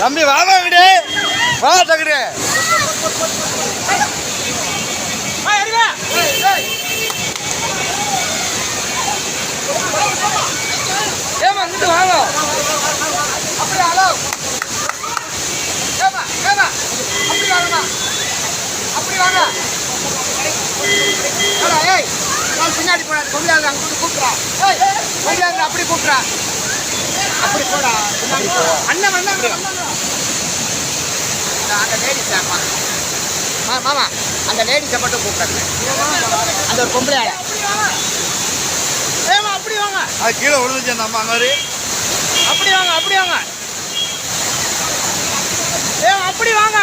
தம்பி வா வாங்கடி வா தகுடு. ஏமா இங்கிட்டு வாங்க. அப்படியே ஹலோ? ஏமா ஏமா அப்படி வாங்கம்மா. அப்படி வாங்க. ஏய் நான் பின்னாடி போடா கொம்பியாங்க அங்க கூப்பிட்றா. ஏய் கொம்பியாங்க அப்படி கூப்பிட்றா. அப்படி போடா. அண்ணன் வந்தாங்க. அந்த- அந்த லேடிஸ் மாமா அந்த லேடிஸை மட்டும் கூப்பிடுங்க அந்த ஒரு பொம்பளை ஏமா அப்படி வாங்க. அது கீழே விழுந்துச்சு அந்த அம்மா மாதிரி. அப்படி வாங்க அப்படி வாங்க. ஏ அப்படி வாங்க.